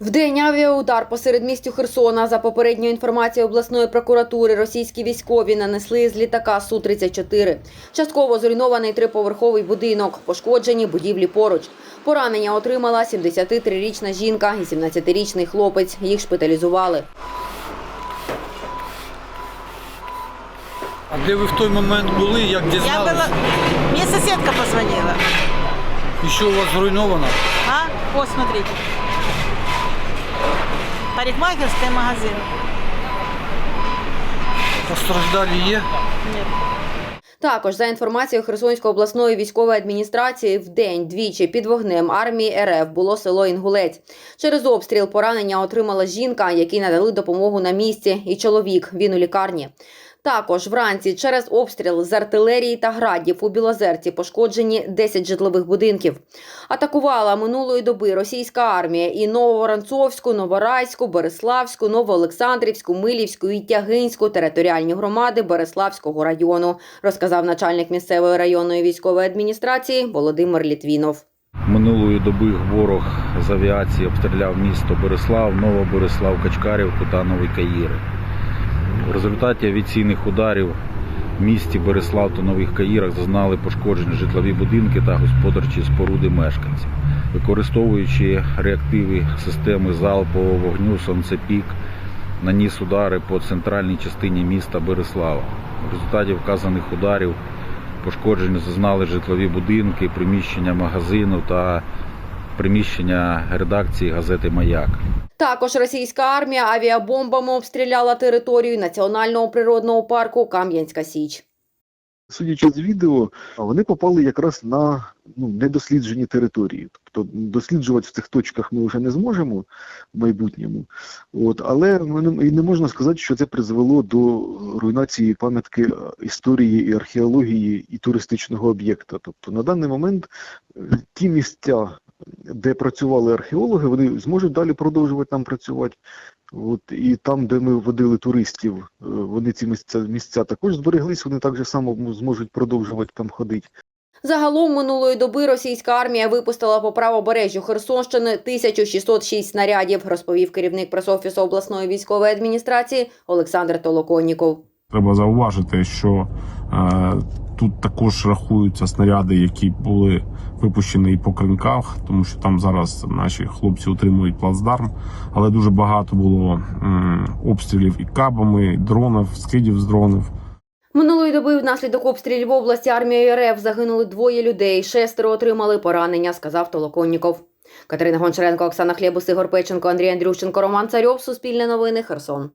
Вдень авіаудар посеред містю Херсона. За попередньою інформацією обласної прокуратури, російські військові нанесли з літака Су-34. Частково зруйнований триповерховий будинок, пошкоджені будівлі поруч. Поранення отримала 73-річна жінка і 17-річний хлопець. Їх шпиталізували. А де ви в той момент були, як Я дізналися? была... Мне соседка позвонила. І що у вас зруйновано? А? Вот, смотрите. Парикмахерский магазин. Постраждали є? Нет. Також за інформацією Херсонської обласної військової адміністрації, в день двічі під вогнем армії РФ було село Інгулець. Через обстріл поранення отримала жінка, якій надали допомогу на місці, і чоловік. Він у лікарні. Також вранці через обстріл з артилерії та градів у Білозерці пошкоджені 10 житлових будинків. Атакувала минулої доби російська армія і Нововоронцовську, Новорайську, Береславську, Новоолександрівську, Милівську і Тягинську територіальні громади Береславського району, розказав начальник місцевої районної військової адміністрації Володимир Літвінов. Минулої доби ворог з авіації обстріляв місто Береслав, Новобереслав, та Новий Каїри. В результаті авіаційних ударів в місті Береслав та Нових Каїрах зазнали пошкоджені житлові будинки та господарчі споруди мешканців. Використовуючи реактиви системи залпового вогню «Сонцепік», наніс удари по центральній частині міста Береслава. В результаті вказаних ударів Пошкоджені зазнали житлові будинки, приміщення магазину та приміщення редакції газети Маяк. Також російська армія авіабомбами обстріляла територію національного природного парку Кам'янська Січ. Судячи з відео, вони попали якраз на ну, недосліджені території. Тобто досліджувати в цих точках ми вже не зможемо в майбутньому. От, але ми не- і не можна сказати, що це призвело до руйнації пам'ятки історії і археології і туристичного об'єкта. Тобто на даний момент ті місця, де працювали археологи, вони зможуть далі продовжувати там працювати. От і там, де ми водили туристів, е, вони ці місця, місця також збереглись, вони так же само зможуть продовжувати там ходити. Загалом минулої доби російська армія випустила по правобережжю Херсонщини 1606 снарядів, розповів керівник пресофісу обласної військової адміністрації Олександр Толоконніков. Треба зауважити, що е, тут також рахуються снаряди, які були випущені і по кринках, тому що там зараз наші хлопці утримують плацдарм. Але дуже багато було м, обстрілів і кабами, і дронів, скидів з дронів. Минулої доби внаслідок обстрілів в області армією РФ загинули двоє людей, шестеро отримали поранення, сказав Толоконніков. Катерина Гончаренко, Оксана Хлєбус, Ігор Печенко, Андрій Андрющенко, Роман Царьов. Суспільне новини. Херсон.